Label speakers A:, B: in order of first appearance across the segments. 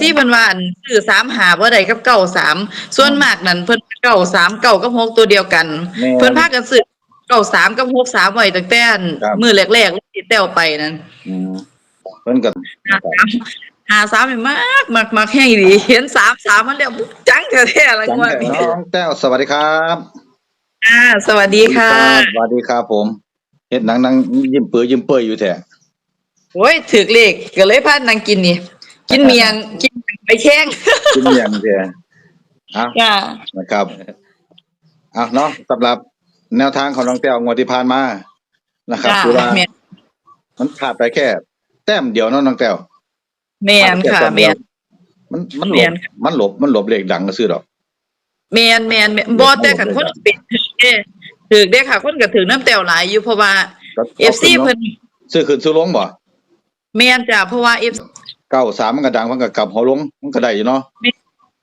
A: ที่เพิ่นว่าอันซื้อสามหาบ่ได้กับเก้าสามส่วนมากนั่นเพิ่นเก้าสามเก้ากับหกตัวเดียวกัน
B: แม่น
A: เพิ่นพากันซื้อเก้าสามกับหกสามไว้ตั้งแต่อัน
B: ครับ
A: มื้อแรกๆเลยที่แต้วไปนั่น
B: อืมเพิ่นก็
A: หาสามหาสามนี่มากมากมากแห้งดีเห็นสามสามมันแล้วจังแท้ๆอะไร
B: จัง
A: งวด
B: แต่
A: นี้
B: น้องแต้วสวัสดีครับ
A: อ่าสวัสดีค่ะ
B: สวัสดีครับผมเฮ็ดหนังนังยิ้มเปื้อยิ้มเปื้อยอยู่แท้
A: โอ้ยถึกเลขก็เลยพานั่งกินนี่ กินเมียง กินไปแข้ง
B: กินเมียงแท้อะ
A: จ้า
B: นะครับอะเนาะสำหรับแนวทางของน้องแต้วงวดที่ผ่านมานะครับ
A: จ้า
B: คือว่า
A: แม่น
B: มันขาดไปแค่ แต้มเดียวเนาะน้องแต้ว
A: แม่นค่ะแม่น
B: มันมันหล
A: แม่
B: บ
A: น
B: มันหลบมันหลบเลขดังก็ซื้อดอก
A: แม่นแม่นแม่นบ่แต่คันคนเป็นถึกเด้ถึกเด้ค่ะ คนก็ถึกน้ำแต้วหลายอยู่เพราะว่า FC เพิ่น
B: ซื้อขึ้นซื้อลงบ่
A: แม่นจ้ะเพราะว่า FC
B: เก้าสามมันก็ดังมันก็กลับหัวลงมันก็ได้อยู่เนาะ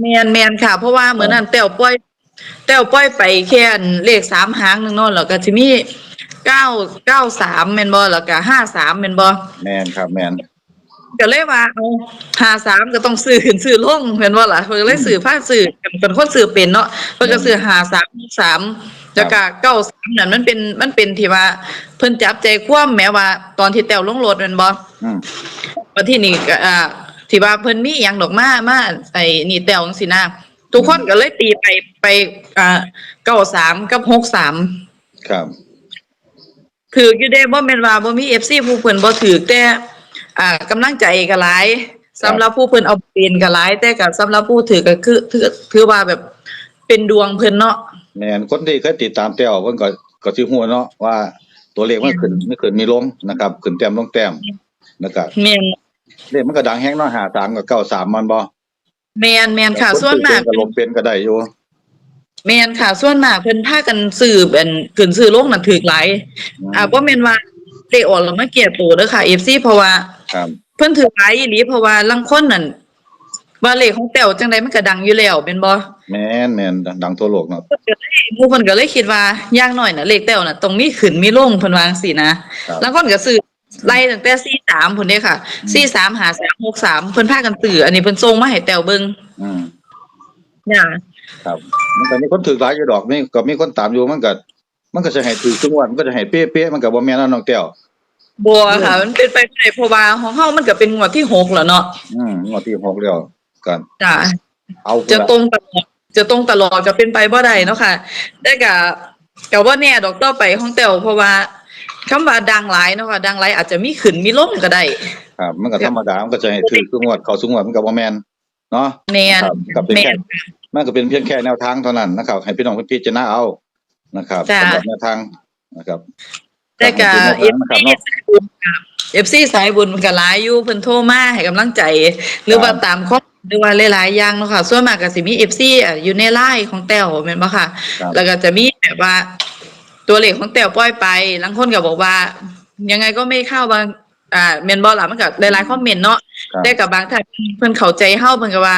A: แม่นแม่นค่ะ เพราะว่าเหมือนนั้นแต้วปล่อยแต้วปล่อยไปแค่อันเลขสามหางหนึงเนาะแล้วก็สิมีเก้าเก้าสามแม่นบ่แล้วก็ห้าสามแม่นบ่
B: แมนครับแมน
A: ก็เลยว่าเอาห้าสามก็ต้องซื้อขึ้นซื้อลงแม่นบ่ล่ะเพิ่นก็เลยซื้อผ้าซื้อกันเป็นคนซื้อเป็นเนาะเพิ่นก็ซื้อห้าสามสาม แล้วก็เก้าสามนั่นมันเป็นมันเป็นที่ว่า เพิ่นจับใจความแม้ว่า ตอนที่แต้วลงรถแม่นบ่
B: อืม
A: วันที่นี่ก็อ่าที่ว่าเพิ่นมีอหย่างดอกมามาไอ้นี่แต้วจังซี่นะทุกคนก็เลยตีไปไปอ่าเก้าสามกับหกสาม
B: ครับ
A: ถืออยู่ได้บ่แม่นว่าบ่มี FC ผู้เพิ่นบ่ถือแต่อ่ากำลังใจก็หลายสำหรับผู้เพิ่นเอาเป็นก็หลายแต่ก็สำหรับผู้ถือก็คือถือถือว่าแบบเป็นดวงเพิ่นเนาะ
B: แมนคนที่เคยติดตามแต้วเพิ่นก็ก็สิฮู้เนาะว่าตัวเลขมันขึ้นไม่ขึ้นมีลงนะครับ ขึ้นแต้มลงแต้มนะครับ
A: แม่น
B: เลขมันก็ดังแฮงเนาะ53กับ93มันบ่
A: แม่นแม่นค่ะ ส่วนมาก
B: ก็ลงเป็นก็ได้อยู่
A: แม่นค่ะ ส่วนมากเพิ่นพากันซื้อเป็นขึ้นซื้อลงน่ะถือหลายอ่าบ่แม่นว่าเลขออกแล้วมาเกลียดตัวเด้อค่ะ FC เพราะว่า
B: ครับ
A: เพิ่นถือหลายอีหลีเพราะว่าลางคนนั่นว่าเลขของแต้วจังไดมันก็ดังอยู่แล้วแม่นบ่
B: แม่นแม่นดังทั่วโลกเนาะ
A: หมู่เพิ่นก็เลยคิดว่าอย่างน้อยน่ะเลขแต้วน่ะต้องมีขึ้นมีลงเพิ่นว่าจังซี่นะครับลางคนก็ซื้อไล่ตั้งแต่43พุ่นเด้ค่ะ43 53 63เพิ่นพากันซื้ออันนี้เพิ่นส่งมาให้แต้วเบิ่ง
B: อืม
A: จ้ะ
B: ครับ มันก็มีคนถือหลายอยู่ดอกนี่ก็มีคนตามอยู่มันก็มันก็จะให้ถือทุกวันมันก็จะให้เป๊ะๆมันก็บ่แม่นนะน้องแต้ว
A: บ่ค่ะ มันเป็นไปได้เพราะว่าของเฮามันก็เป็นงวดที่หกแล้วเนาะ
B: อืมงวดที่6แล้วกัน
A: จ้ะ
B: เอา
A: จะตรงตลอด จะตรงตลอดจะเป็นไปบ่ได้เนาะค่ะแต่ก็ก็บ่แน่ดอกต่อไปของแต้วเพราะว่าคำว่าดังหลายเนาะค่ะดังหลายอาจจะมีขึ้นมีลงก็ได้
B: ครับมันก็ธรรมดามันก็จะให้ถือทุกงวดเข้าทุกงวดมันก็บ่แม่นเนาะ
A: แม่น
B: ครับก็เป็น
A: แม่
B: แค่
A: น
B: มันก็เป็นเพียงแค่แนวทางเท่านั้นนะครับให้พี่น้องเพิ่นพิจารณาเอานะครับ
A: จ้ะ
B: สำหรับแนวทางนะครับ
A: แต่ก็
B: เอ
A: FC
B: นะครับเนาะ
A: สายบุญค่ะ FC สายบุญมันก็หลายอยู่เพิ่นโทรมาให้กำลังใจ หรือว่าตามข้อหรือว่าหลายๆอย่างเนาะค่ะ ส่วนมากก็สิมี FC อะอยู่ในไลน์ของแต้วแม่นบ่ค่ะ
B: ครับ
A: แล้วก็จะมีแบบว่า ตัวเลขของแต้วปล่อยไปบางคนก็บอกว่า ยังไงก็ไม่เข้าบางอ่าแม่นบ่ล่ะมันก็หลายๆคอมเมนต์เนาะ
B: ครับ
A: แต่กับบางท่านเพิ่นเข้าใจเฮาเพิ่นก็ว่า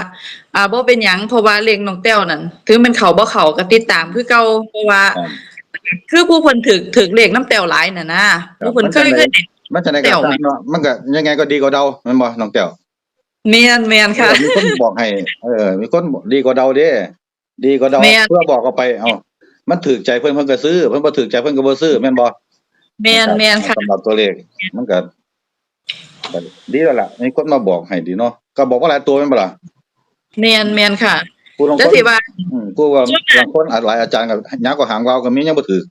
A: อ่าบ่เป็นหยังเพราะว่าเลขน้องแต้วนั่นถึงมันเข้าบ่เข้าก็ติดตามคือเก่าเพราะว่า
B: ครับ
A: คือผู้เพิ่นถึกถึกเลขน้ำแต้วหลายน่ะนะผู้เพิ่นเคยเคยได้
B: มันจะได้
A: แต้
B: ก็
A: ว
B: ตามเนาะมันก็ยังไงก็ดีกว่าเดาแม่นบ่น้องแต้ว
A: แม่นแม่นค่ะ
B: มีคนบอกให้เออมีคนบอกดีกว่าเดาเด้ดีกว่าเดา
A: แม่น
B: เพื่อบอกเอาไปเอ้ามันถูกใจเพิ่นเพิ่นก็ซื้อเพิ่นบ่ถูกใจเพิ่นก็บ่ซื้อแม่นบ่
A: แม่นแม่นค่ะ
B: สำหรับตัวเลขมันก็ก็ดีแล้วล่ะมีคนมาบอกให้ดีเนาะก็บอกว่าหลายตัวแม่นบ่ล่ะ
A: แม่นแม่นค่ะ
B: ผู้ลาง
A: แล้ว
B: คน
A: สิว่า
B: อืมผู้ว่าบางคนหลายอาจารย์ก็ยาวกว่าหางวาวก็มียังบ่ถูก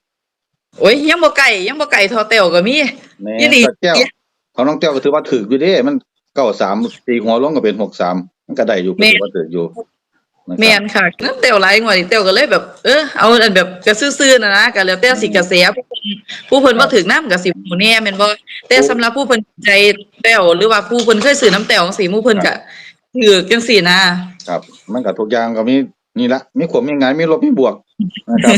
A: โอ้ยยังบ่ไกลยังบ่ไกลเทอแต้วก็มี
B: แม่
A: อีหลี
B: แต่แก้วของน้องแก้วก็ถือว่าถูกอยู่เด้มัน93ตีหัวลงก็เป็น63มันก็ได้อยู่ก็ถือว่าถูกอยู่นะครับ
A: แม่นค่ะน้ำแต้วหลายงวดนี่แต้วก็เลยแบบ เออเอาอันแบบก็ซื่อๆน่ะนะก็แล้วแต่สิกระแสผู้เพิ่นผู้เพิ่นบ่ถึกน้ำก็สิหมู่แน่แม่นบ่แต่สำหรับผู้เพิ่นใจแต้วหรือว่าผู้เพิ่นเคยซื้อน้ำแต้วจังซี่หมู่เพิ่นก็ ถือจังซี่นะครับ
B: มันก็ทุกอย่างก็มีนี่ละมีขวมมีหงายมีลบมีบวกนะครับ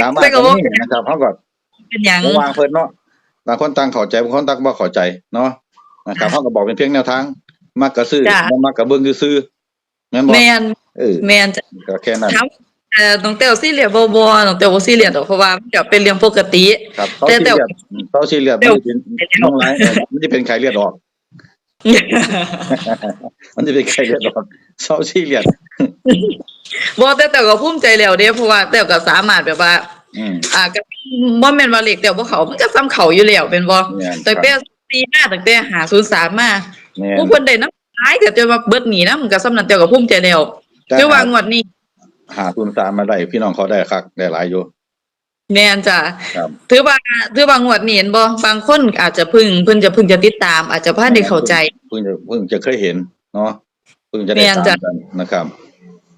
B: ดราม่า
A: แต่ก็
B: ก็
A: บ่
B: มีนะครับเฮาก็
A: เป็นหยัง
B: บ่วางเพิ่นเนาะบางคนต่างเข้าใจบางคนต่างบ่เข้าใจเนาะนะครับเฮาก็บอกเป็นเพียงแนวทางมักก็ซื้อ
A: จ้ะ
B: บ่มักก็เบิ่งซื่อๆแม่นบ่
A: แม่น
B: เออ
A: แม่นจ้ะ
B: ก็แค่นั้น
A: ถามเอ่อน้องแต้วซีเรียสบ่บ่น้องแต้วบ่ซีเรียสดอกเพราะว่ามันก็เป็นเรื่องปกติ
B: ครับเขา
A: แต่
B: ซี
A: แต่
B: เรียสเขาซีเรียสมันสิเป็นน้องหลายเออมันสิเป็นไข้เลือดออก มันจะเป็นใครเรียดอกเศร้าซีเรียส
A: บ่แต่แต่ก็ภูมิใจแล้วเด้เพราะว่าแต่ก็สามารถแบบว่า
B: อืม
A: อ่าก็บ่แม่นว่าเลขแต่บ่เขามันก็ซ้ำเขาอยู่แล้วเป็นบ่
B: แม่น
A: แต่แต่ตีหน้าตั้งแต่503มา
B: แม่น
A: ผู้เพิ่นได้นำหลายก็จนว่าเบิดหนีนำก็สำนั้นแต่ก็ภูมิใจแล้ว
B: แต่
A: แต่ว่างวดนี้
B: หาทุนสามมาได้พี่น้องเขาได้คักได้หลายอยู่
A: แม่นจ้ะ
B: ครับ
A: ถือว่าถือว่างวดนี้เห็นบ่บางคนอาจจะเพึ่งเพิ่นจะเพึ่งจะติดตาม อาจจะบ่ทันได้เข้าใจ
B: เพิ่งจะเพิ่งจะเคยเห็นเนาะเพิ่งจะได้
A: แม่น
B: ตาม
A: จ้ะ
B: กันนะครับ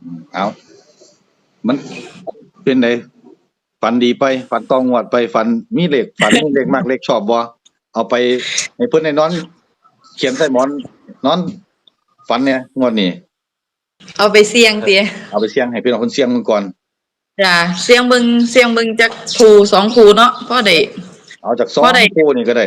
B: อืมเอามันเป็นไงฝันดีไปฝันต้องงวดไปฝันมีเลขฝันมีเลขมากเลขชอบบ่เอาไปให้เพิ่นได้นอน เขียนใส่หมอน นอน ฝันเนี่ยงวดนี้
A: เอาไปเสี่ยงติ
B: เอาไปเสี่ยงให้พี่น้องเพิ่นเสี่ยงมึงก่อน
A: จ้ะเสี่ยงเบิ่งเสี่ยงเบิ่งจักคู่สองคู่เนาะพอได้
B: เอาจากสอง
A: พอได้
B: คู่นี่ก็ได้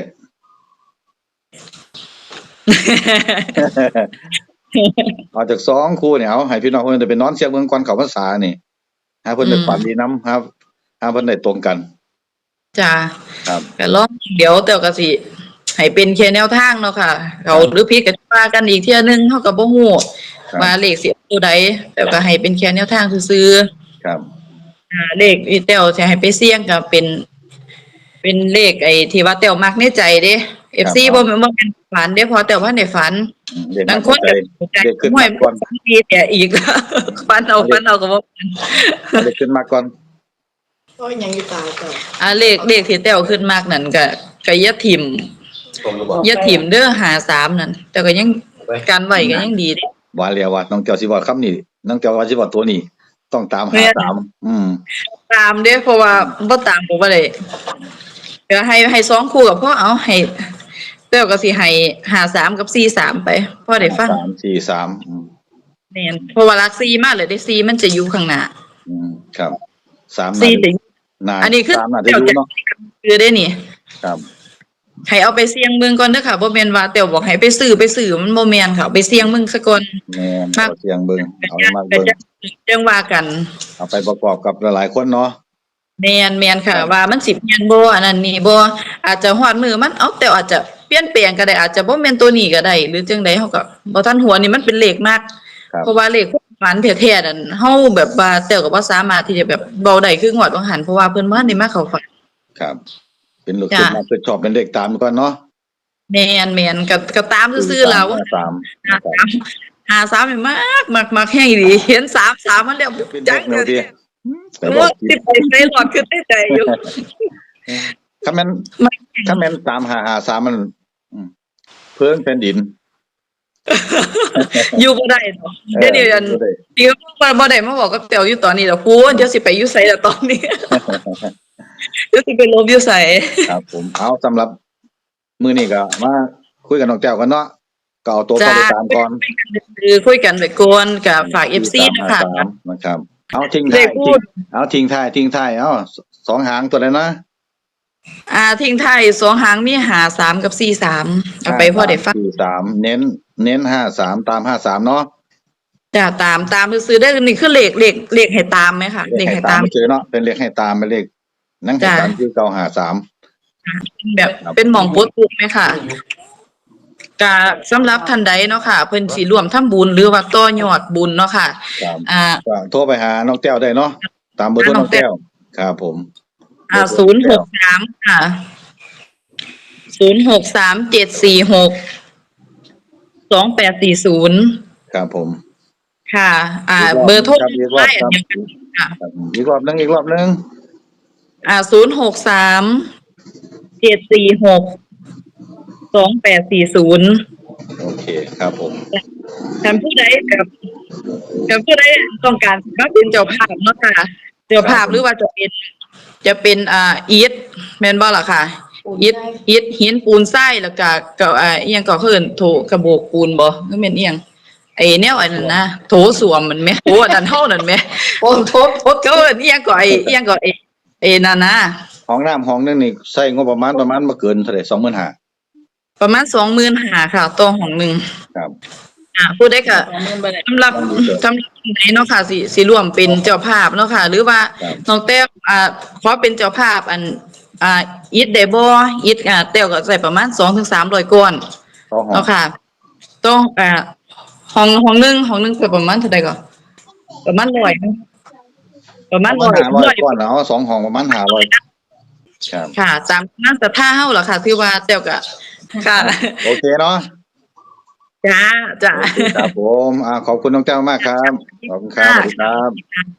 B: เอาจากสองคู่เนี่ยเอาให้พี่น้องเพิ่นได้ไปนอนเสี่ยงเบิ่งก่อนเข้าพรรษานี่หาเพิ่นได้
A: อืม
B: ฝันดีนำครับหาเพิ่นได้ตรงกัน
A: จ้ะ
B: ครับ
A: ก็ลองเดี๋ยวแต่ก็สิให้เป็นแค่แนวทางเนาะค่ะเขาหรือผิดก็ว่ากันอีกเที่ยนึงเฮาก็บ่ฮู้
B: ครับ
A: ว่าเลขสิเอาตัวใดแต่ก็ให้เป็นแค่แนวทางซื่อๆ
B: ครับ
A: อ่าเลขอีเต้วจะให้ไปเสี่ยงก็เป็น เป็นเลขไอ้ที่ว่าเต้วมักในใจเด้ FC บ่แม่นบ่แม่นฝันเด้พอเต้วว่าในฝัน
B: อืมเด็ก
A: บางคน
B: ใจ
A: ก็ใจ
B: เด็กขึ้น
A: ห้ว
B: มายก่อน
A: ฝันดีแต่อีกฝันเอาฝันเอาก็บ่เป็น
B: เด็กขึ้นมาก่อน
C: โอ้ยยังอยู่ตายเจ้า
A: อ่าเลขเลขที่เต้วขึ้นมากนั่นก็ก็อย่าถิ่ม
B: ผมก็บอก
A: อย่าถิ่มเด้อ53นั่นแต่ก็ยังกันไว้ก็ยังดีเด้
B: ว่าแล้วว่าน้องแก้วสิบอกคำนี้น้องแก้วว่าสิบอกตัวนี้ ต้องตาม
A: แม่
B: หานตามอืม
A: ตามเด้เพราะว่าบ่ตามก็บ่ได้เดี๋ยวให้ให้สองคู่กับพ่อเอาให้เต้วก็สิให้53กับ43ไปพ่อได้ฟัง
B: สามสี่สามอืม
A: แม่นเพราะว่ารักซีมากเลยได้ซีมันจะอยู่ข้างหน้า
B: อืมครับสาม
A: ซี
B: นา
A: ถึ
B: ที
A: ง
B: นา
A: อันนี้คือ
B: สามนาทีดูเนาะ
A: คือได้นี่
B: ครับ
A: ให้เอาไปเสี่ยงเมืองก่อนเด้อค่ะบ่แม่นว่าแต่บอกให้ไปซื้อไปซื้อมันบ่แม่นค่ะเอาไปเสี่ยงเมืองซะก่อน
B: แม่น
A: ครับ
B: เอาเสียงเบิ่งเอามา
A: แต่
B: เบิ่ง
A: จะจังว่ากัน
B: เอาไปประกอบกับหลายๆคนเนาะ
A: แม่นแม่นค่ะว่ามันสิแม่นบ่อันนั้นนี่บ่อาจจะฮอดมือมันเอาแต่อาจจะเปลี่ยนแปลงก็ได้อาจจะบ่แม่นตัวนี้ก็ได้หรือจังไดเฮาก็บ่ทันหัวนี่มันเป็นเลขมาก
B: ครับ
A: เพราะว่าเลขฝันแท้ๆนั่นเฮาแบบว่าแต่ก็บ่สามารถที่จะแบบเบาได้คืองวดบ่หันเพราะว่าเพิ่นบ่ทันได้มาเข้าฝัน
B: ครับ เป็นลูก
A: จ้ะ
B: ขึ้นมาคือชอบเป็นเด็กตามก่อนเนาะ
A: แม่นแม่นก็ก็ตามซื่อๆแล้ว
B: ห้าสาม
A: หาสามหาสามนี่มากมากมากแห้งอีหลีเห็นสามสามมันแล้ว
B: เป็น
A: จั
B: เด็
A: ง
B: กเมลดีแต่บ
A: ว่า
B: อก
A: ติดไปใส่หลอดขึ้นได้ใจอยู่
B: ถ้าแม่น
A: มัน
B: ถ้าแม่นตามหาหาสามมันอืมเพิ่งเป็นดิน
A: อยู่บ่ได้เนาะเดี๋ยวนี้อัน
B: เออ
A: เดี๋ยวบ่ได้มาบอกกับเตียวอยู่ตอนนี้แล้วพูนเดี๋ยวสิไปอยู่ไสแล้วตอนนี้ เดี๋ยวสิไปลบอยู่ไส
B: ครับผมเอาสำหรับมื้อนี้ก็มาคุยกับน้องแก้วกันเนาะก็เอาตัวเข้าไปตามก่อน
A: คือคุยกันไปก่อนกับฝาก FC นะคะ
B: 43นะครับ เอาทิ้ง
A: เล
B: ท้าย
A: ขพูด
B: เอาทิ้งท้ายทิ้งท้ายเอาสองหางตัวเลยนะ
A: อ่าทิ้งท้ายสองหางมีหาสามกับสี่สามเอาไปพอได้ฟัง
B: สี่สามเน้น เน้นห้าสามตามห้าสามเนาะ
A: จ้ะตามตามซื้อได้นี่คือเลขเลขเลขให้ตามไหมคะเลขให้ตาม
B: เจอเนาะเป็นเลขให้ตามเป็นเลข นั่งให้
A: จ้ะ
B: ตามคือเก่าหาสาม
A: แบบ
B: ครับ
A: เป็นหมองโพสต์ถูกไหมค่ะกะสำหรับท่านใดเนาะค่ะ เพิ่นสิร่วมทำบุญหรือว่าต่อยอดบุญเนาะค่ะ
B: ครับ
A: อ่า
B: ก็โทรไปหาน้องแก้วได้เนาะตามเบอร์โทรน้องแก้วครับผม
A: อ่าศูนย์หกสามค่ะศูนย์หกสามเจ็ดสี่หกสองแปดสี่ศูนย์
B: ครับผม
A: ค่ะ อ่า เบอร์โทร
B: ครับอีกรอบ
A: ได้
B: ครับ
A: เดียวกันค่ะ
B: ครับอีกรอบหนึงอีกรอบหนึง
A: อ่าศูนย์หกสามเจ็ดสี่หกสองแปดสี่ศูนย์
B: โอเคครับผม
A: ท่านผู้ใดกับกับผู้ใดต้องการมาเป็นเจ้าภาพเนาะค่ะ เจ้าภาพหรือว่าจะเป็น จะเป็นอ่าอีทแม่นบ่ล่ะค่ะอีทอีทหินปูนทรายแล้วก็กับอ่าอีหยังก็เพิ่นโถกระโบกปูนบ่คือแม่นอีหยังไอ้แนวอันนั้นนะโถสวมมันแม่โถอันนั้นเฮานั่นแม่
C: โอ้โทษโทษ
A: ก็เอิ้นอีหยังก็ไอ้อีหยังก็ไอ้ ไอ้นั่นนะ
B: ห้องน้ำห้องนึงนี่ใช้งบประมาณประมาณบ่เกินเท่าไหร่สองหมื่นห้า
A: ประมาณ25,000ค่ะต่อห้องหนึง
B: ครับ
A: อ่าผู้ใดก็
C: สองหมื่นบาท
A: สำหรับสำหรับไหนเนาะค่ะสิสิร่วมเป็นเจ้าภาพเนาะค่ะ หรือว่า
B: ครับ
A: น้องแต้วอ่าขอเป็นเจ้าภาพอันอ่าอิดได้บ่อิดอ่าแต้วก็ใส่ประมาณ2ถึง300ก้อน
B: ต่อห้อง
A: เนาะค่ะต้องอ่าห้องห้องหนึงห้องหนึงเปิดประมาณเท่าใดก่อนประมาณร้อยหนึ่ง ประมาณ
B: ประ
A: ร้
B: มา
A: อ
B: ณ
A: ย
B: ห้าร้อยก่อนเอาสองห้องประมาณห้าร้อยครับ
A: ค่ะตามนั่นแต่ท่าเฮาเหรอค่ะที่ว่าเต้วก็ค่ะ
B: โอเคเนาะ
A: จ้าจ้า
B: โอเคครับผมอ่าขอบคุณน้องแต้วมากครับขอบคุณครับสวัสดีครับ